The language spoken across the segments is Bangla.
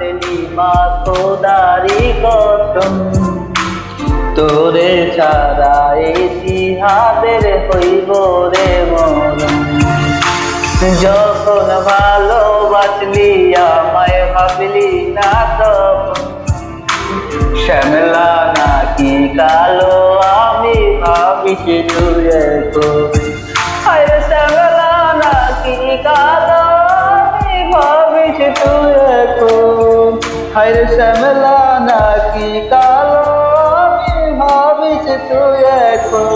দিলি মা খোদারি কসম তোরে ছাড়া এই জিহাদের হইব রে মরণ। যখন ভালোবাসলি, আমায় ভাবলি না তখন। শ্যামলা নাকি কালো, আমি ভাবিস তুই এখন তুই এখন। শ্যামলা নাকি কালো আমি তুই এখন।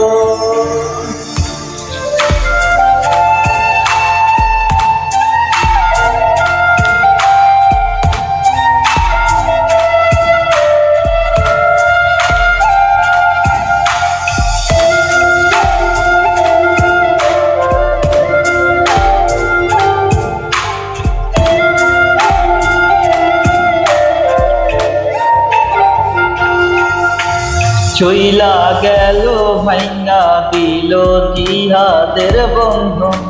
চইলা গেল, ভাইঙ্গা দিল জিহাদের বন্ধন।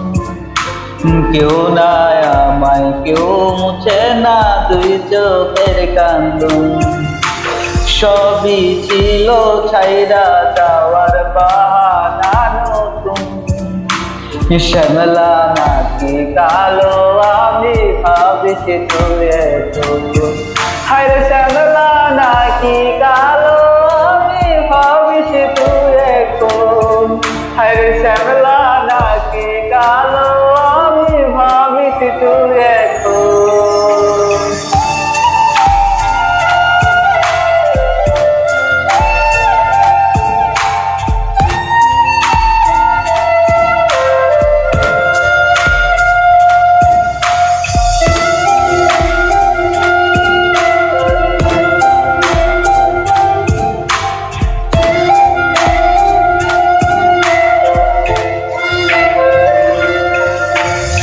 কেউ না আমায়, কেউ মুছে না দুই চোখের কান্দন। সবই ছিল ছাইরা যাওয়ার বাহানা নতুন। শ্যামলা নাকি কালো, আমি ভাবিস তুই হায় শ্যামলা কালো আমি ভাবিছি তুই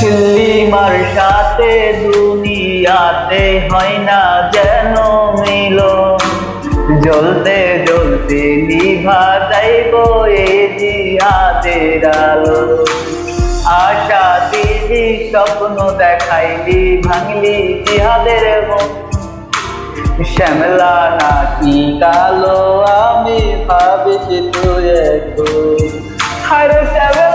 খিল্লিমার সাথে দুনিয়াতে হয় না যেন জ্বলতে জ্বলতে নিভা যাইব এই জিয়াদের আলো। আশা দিলি, স্বপ্ন দেখাইলি, ভাঙলি জিহাদের মন। শ্যামলা নাকি কালো, আমি ভাবিস তুই এখন শ্যামলা।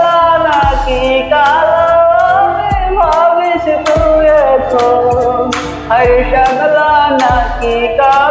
ভাবিস তুই এখন হায় শ্যামলা নাকি কালো